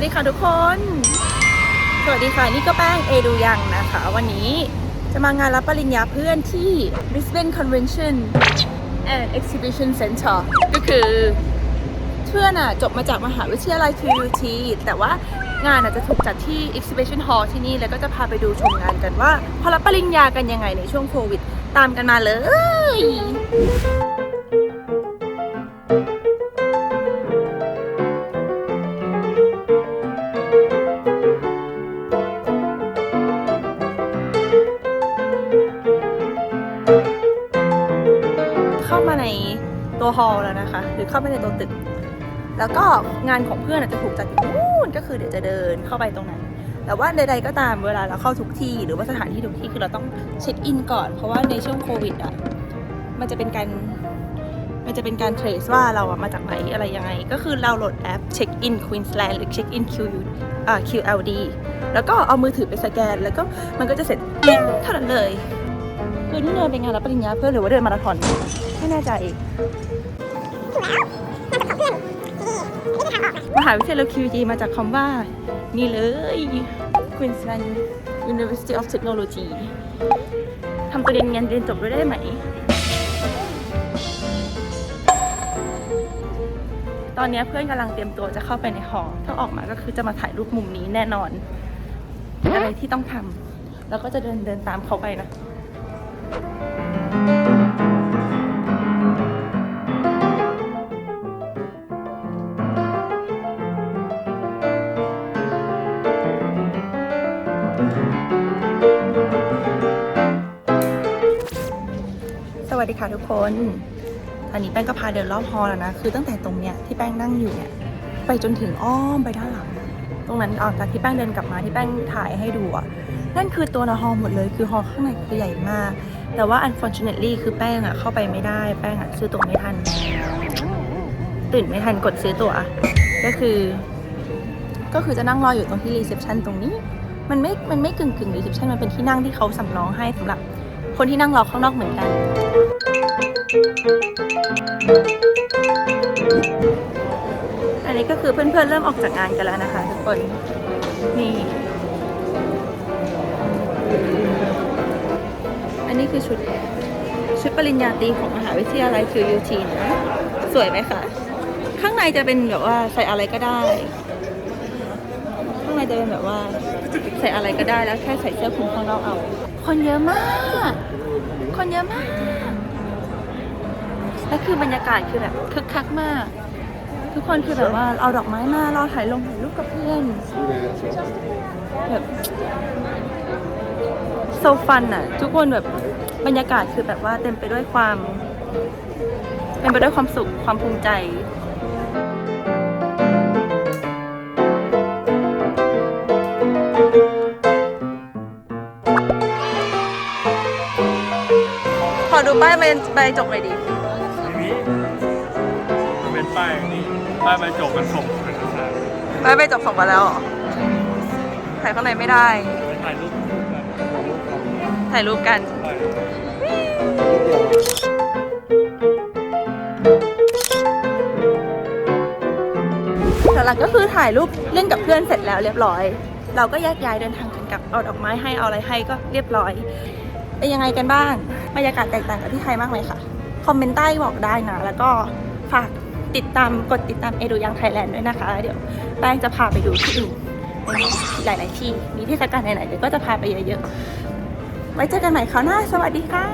สวัสดีค่ะทุกคน สวัสดีค่ะนี่ก็แป้งเอดูยังนะคะ วันนี้จะมางานรับปริญญาเพื่อนที่ Brisbane Convention and Exhibition Center ก็คือเพื่อนอะจบมาจากมหาวิทยาลัย QUT แต่ว่างานอาจจะถูกจัดที่ Exhibition Hall ที่นี่ แล้วก็จะพาไปดูชมงานกันว่าพอรับปริญญากันยังไงในช่วงโควิด ตามกันมาเลย ตัวฮอลล์แล้วนะคะ หรือเข้ามาในตัวตึก แล้วก็งานของเพื่อนอาจจะถูกจัดอยู่นู่นก็คือเดี๋ยวจะเดินเข้าไปตรงนั้น แต่ว่าใดๆก็ตามเวลาเราเข้าทุกที่ หรือว่าสถานที่ทุกที่คือเราต้องเช็คอินก่อน เพราะว่าในช่วงโควิดอะมันจะเป็นการมันจะเป็นการเทรสว่าเราอะมาจากไหนอะไรยังไง ก็คือเราโหลดแอปเช็คอินควีนสแลนด์หรือเช็คอิน Q อ่า QLD แล้วก็เอามือถือไปสแกน แล้วก็มันก็จะเสร็จเท่านั้นเลย คือที่เดินเป็นงานรับปริญญาเพื่อนหรือว่าเดินมาราธอน ไม่แน่ใจมหาวิทยาลัย QUT มาจากคำว่า นี่เลย Queensland University of Technology ทำตัวเรียนงานเรียนจบด้วยได้ไหม ตอนนี้เพื่อนกำลังเตรียมตัวจะเข้าไปในหอ ถ้าออกมาก็คือจะมาถ่ายรูปมุมนี้แน่นอน เป็นอะไรที่ต้องทำ แล้วก็จะเดินเดินตามเขาไปนะ วัสดีค่ะทุกคน ตอนนี้แป้งก็พาเดินรอบฮอลแล้วนะ คือตั้งแต่ตรงเนี้ยที่แป้งนั่งอยู่เนี่ย ไปจนถึงอ้อมไปด้านหลัง ตรงนั้นออกจากที่แป้งเดินกลับมาที่แป้งถ่ายให้ดูอะ นั่นคือตัวในฮอลหมดเลย คือฮอลข้างในคือใหญ่มาก แต่ว่า unfortunately คือแป้งอะเข้าไปไม่ได้ แป้งอะซื้อตั๋วไม่ทัน ตื่นไม่ทันกดซื้อตั๋ว ก็คือ ก็คือจะนั่งรออยู่ตรงที่รีเซพชันตรงนี้ มันไม่ มันไม่กึ่งกึ่งรีเซพชันมันเป็นที่นั่งที่เขาสำรองให้สำหรับ คนที่นั่งรอข้างนอกเหมือนกัน อันนี้ก็คือเพื่อนๆเริ่มออกจากงานกันแล้วนะคะ ทุกคน นี่ อันนี้คือชุดชุดปริญญาตรีของมหาวิทยาลัย QUT นะ สวยไหมคะ ข้างในจะเป็นแบบว่าใส่อะไรก็ได้ ข้างในจะเป็นแบบว่าใส่อะไรก็ได้แล้วแค่ใส่เสื้อคลุมข้างนอกเอา คนเยอะมาก คนเยอะมาก และคือบรรยากาศคือแบบคึกคักมาก ทุกคนคือแบบว่าเอาดอกไม้มารอถ่ายลงถ่ายรูปกับเพื่อนแบบโซฟันอะ ทุกคนแบบบรรยากาศคือแบบว่าเต็มไปด้วยความเต็มไปด้วยความสุขความภูมิใจ ดูป้ายใบใบจบหน่อยดิทีนี้มันเป็นป้ายนี่ป้ายใบจบมันส่งเอกสารป้ายใบจบส่งมาแล้วเหรอถ่ายข้างในไม่ได้ไปถ่ายรูปกันถ่ายรูปกันไปหลังๆก็คือถ่ายรูปเล่นกับเพื่อนเสร็จแล้วเรียบร้อย เราก็แยกย้ายเดินทางกันกลับเอาดอกไม้ให้เอาอะไรให้ก็เรียบร้อย เป็นยังไงกันบ้างบรรยากาศแตกต่างกับที่ไทยมากไหมคะคอมเมนต์ใต้บอกได้นะ แล้วก็ฝากติดตามกดติดตามเอดูยังไทยแลนด์ด้วยนะคะแล้วเดี๋ยวแป้งจะพาไปดูที่อื่นในหลาย ๆ ที่มีเทศกาลไหนๆเดี๋ยวก็จะพาไปเยอะ ๆ ไว้เจอกันใหม่คราวหน้า สวัสดีค่ะ